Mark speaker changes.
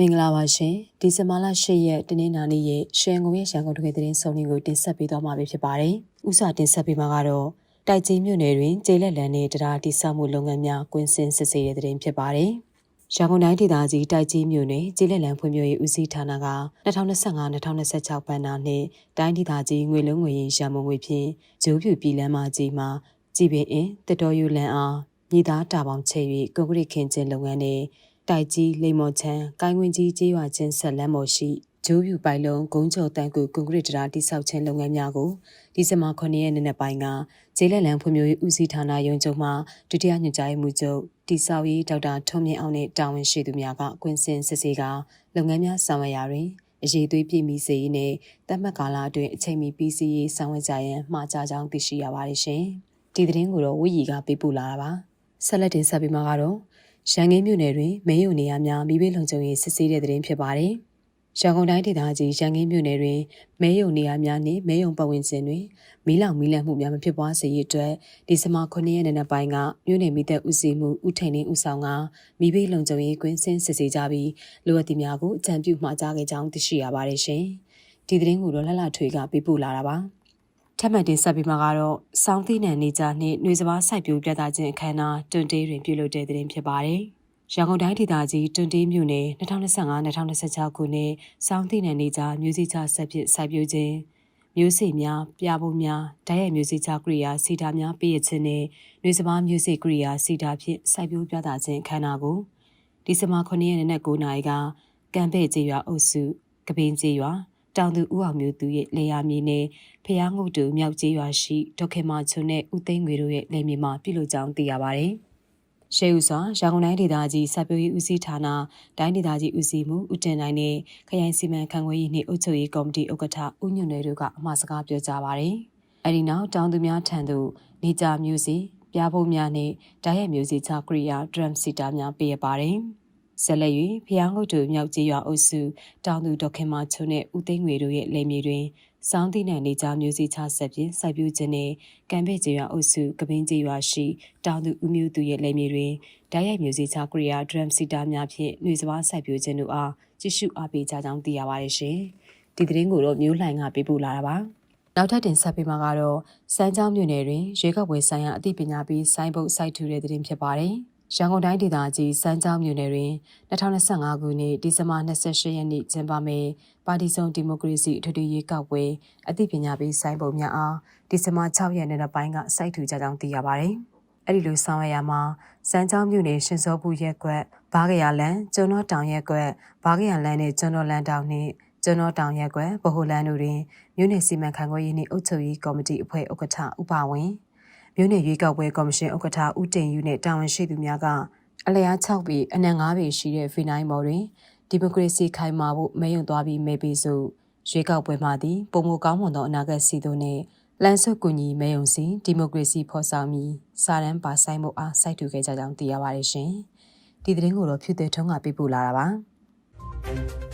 Speaker 1: မင်္ဂလာပါရှင်ဒီဇင်ဘာလ10ရက်တနင်္လာနေ့ရဲ့ရှန်ကုန်ရဲ့ရန်ကုန်တကယ်သတင်းစုံလင်ကိုတင်ဆက်ပေးသွားမှာဖြစ်ပါတယ်။ဥစာတင်ဆက်ပေးမှာကတော့တိုက်ကြီးမြို့နယ်တွင်ကျေးလက်လန်နဲ့တရားတိစောက်မှုလုပ်ငန်းများကွင်းစင်စစ်ဆေးတဲ့သတင်းဖြစ်ပါတယ်။ရန်ကုန်တိုင်းဒေသကြီးတိုက်ကြီးမြို့နယ်ကျေးလက်လန်ဖွံ့ဖြိုးရေးဦးစီးဌာနက2025-2026ဘဏ္ဍာနှစ်တိုင်းဒေသကြီးငွေလုံးငွေရန်မုံငွေဖြင့်ဂျိုးပြူပြည်လမ်းမကြီးမှာကြည်ပင်အင်းတတော်ယူလန်အားမြေသားတာပေါင်းချဲ၍ကွန်ကရစ်ခင်းကျင်းလုပ်ငန်းနဲ့ တိုက်ကြီးလိမ္မော်ချမ်းကိုင်းဝင်းကြီးကျေးရွာချင်းဆက်လမ်းပေါ်ရှိဂျိုးပြူပိုင်လုံးဂုံးကျော်တန်းကူကွန်ကရစ်တရားတိဆောက်ခြင်းလုပ်ငန်းများကိုဒီဇင်ဘာ9ရက်နေ့နေ့ပိုင်းကကျေးလက်လန်ဖွံ့ဖြိုးရေးဦးစီးဌာနရုံးချုပ်မှဒုတိယညွှန်ကြားရေးမှူးချုပ်တိဆောက်ရေးဒေါက်တာထွန်းမြင့်အောင်နဲ့တာဝန်ရှိသူများကကွင်းစင်စစ်ဆေးကလုပ်ငန်းများဆောင်ရွက်ရာတွင်အရေးသွေးပြည့်မီစေရေးနဲ့တတ်မှတ်ကာလအတွင်းအချိန်မီပြီးစီးရေးဆောင်ရွက်ကြရန်မှာကြားကြောင်းသိရှိရပါတယ်ရှင်။ဒီသတင်းကိုတော့ဝီရီကပေးပို့လာတာပါ။ဆက်လက်တင်ဆက်ပေးမှာကတော့ ရန်ကင်းမြို့နယ်တွင်မင်းယုံနေရများမိဘလုံခြုံရေးစစ်ဆေးတဲ့တဲ့တင်ဖြစ်ပါတယ်။ရန်ကုန်တိုင်းဒေသကြီးရန်ကင်းမြို့နယ်တွင်မဲယုံနေရများနှင့်မဲယုံပတ်ဝန်းကျင်တွင်မီးလောင်မီးလန့်မှုများမဖြစ်ပွားစေရအတွက်ဒီဇင်ဘာ9ရက်နေ့နက်ပိုင်းကမြို့နယ်မိသက်ဦးစီးမှုဦးထိန်နှင်းဦးဆောင်ကမိဘလုံခြုံရေးကွင်းစင်းစစ်ဆေးကြပြီးလိုအပ်သည့်များကိုအကြံပြုမှာကြားခဲ့ကြောင်းသိရှိရပါတယ်ရှင်။ဒီသတင်းကိုတော့လှလှထွေကပြပို့လာတာပါ။ ထပ်မံတင်ဆက်ပြီးမှာကတော့စောင်းသီးနံနေကြနှင့်နှွေစဘာစိုက်ပျိုးပြသခြင်းအခမ်းအနားတွန်တေးတွင်ပြုလုပ်တဲ့တဲ့တင်ဖြစ်ပါတယ်။ရန်ကုန်တိုင်းဒေသကြီးတွန်တေးမြို့နယ်2025-2026ခုနှစ်စောင်းသီးနံနေကြမျိုးစိချဆက်ဖြစ်စိုက်ပျိုးခြင်းမျိုးစေ့များပြဖို့များဓာတ်ရိုက်မျိုးစေ့ချကရိယာစီတာများပေးရခြင်းနဲ့နှွေစဘာမျိုးစေ့ကရိယာစီတာဖြင့်စိုက်ပျိုးပြသခြင်းအခမ်းအနားကိုဒီဇင်ဘာ9ရက်နေ့9နာရီကကံပဲ့ကျေးရွာအုပ်စုကပင်းကျေးရွာ တောင်သူဦးအောင်မျိုးသူရဲ့လေယာမြေနဲ့ဖျားငုတ်တူမြောက်ကျေးရွာရှိဒေါက်ခင်မာချုံနဲ့ဦးသိန်းငွေတို့ရဲ့လေမြေမှာပြုလုပ်ကြောင်းသိရပါတယ်။ရှေးဦးစွာရန်ကုန်တိုင်းဒေသကြီးစပျိုးရေးဦးစီးဌာနတိုင်းဒေသကြီးဦးစီးမှုဦးတင်နိုင်နဲ့ခရိုင်စီမံခန့်ခွဲရေးနှင့်အုပ်ချုပ်ရေးကော်မတီဥက္ကဋ္ဌဦးညွန့်နယ်တို့ကအမှာစကားပြောကြားပါတယ်။အဲဒီနောက်တောင်သူများထံသို့နေကြမျိုးစီပြားဖို့များနဲ့ဓာတ်ရိုက်မျိုးစီချကရိယာ drum seater များပေးရပါတယ်။ ဆက်လက်၍ဖျားငုတ်တူမြောက်ကြီးရွာအုပ်စုတောင်သူဒေါခင်မာချုံနဲ့ဦးသိန်းငွေတို့ရဲ့လေမြေတွင်စောင်းသီးနှံနေကြမျိုးစီချဆက်ဖြင့်စိုက်ပျိုးခြင်းနဲ့ကံပဲ့ကြီးရွာအုပ်စုကပင်းကြီးရွာရှိတောင်သူဦးမျိုးသူရဲ့လေမြေတွင်ဓာတ်ရိုက်မျိုးစီချကရိယာ drum seater များဖြင့်နှွေစပါးစိုက်ပျိုးခြင်းတို့အားကြည့်ရှုအားပေးကြကြောင်းသိရပါတယ်ရှင်။ဒီသတင်းကိုတော့မျိုးလှိုင်ကပေးပို့လာတာပါ။နောက်ထပ်တင်ဆက်ပေးမှာကတော့စမ်းချောင်းမြို့နယ်တွင်ရေကောက်ဝယ်ဆိုင်ရာအသိပညာပေးစိုင်းပုတ်စိုက်ထူတဲ့သတင်းဖြစ်ပါတယ်။ ရန်ကုန်တိုင်းဒေသကြီးစမ်းချောင်းမြို့နယ်တွင်2025ခုနှစ်ဒီဇင်ဘာ28ရက်နေ့ကျင်းပမယ့်ပါတီစုံဒီမိုကရေစီအထွေထွေရွေးကောက်ပွဲအသိပညာပေးစိုင်းပုံများအားဒီဇင်ဘာ6ရက်နေ့နောက်ပိုင်းကစိုက်ထူကြကြောင်းသိရပါတယ်။အဲ့ဒီလိုဆောင်ရွက်ရမှာစမ်းချောင်းမြို့နယ်ရှင်စောဘူးရက်ကွက်ဘားကရလန်ကျွန်းတော်တောင်ရက်ကွက်ဘားကရလန်နဲ့ကျွန်းတော်လန်တောင်နှင့်ကျွန်းတော်တောင်ရက်ကွက်ဗဟိုလန်တို့တွင်မြို့နယ်စီမံခန့်ခွဲရေးနှင့်အုပ်ချုပ်ရေးကော်မတီအဖွဲ့ဥက္ကဋ္ဌဥပဝင် မြို့နယ်ရွေးကောက်ပွဲကော်မရှင်ဥက္ကဋ္ဌဦးတင်ယူနဲ့တာဝန်ရှိသူများကအလျား6ပေအနံ9ပေရှိတဲ့ဖီနိုင်းမော်တွင်ဒီမိုကရေစီခိုင်မာဖို့မဲယုံသွားပြီးမဲပေးစို့ရွေးကောက်ပွဲမှာသည်ပုံမကောင်းမွန်သောအနာဂတ်စီတို့နဲ့လန်ဆုပ်ကူညီမဲယုံစီဒီမိုကရေစီဖော်ဆောင်ပြီးစာရန်ပါဆိုင်မှုအားစိုက်ထူခဲ့ကြကြောင်းသိရပါတယ်ရှင်။ဒီသတင်းကိုတော့ဖြူတဲ့ထုံးကပြပို့လာတာပါ။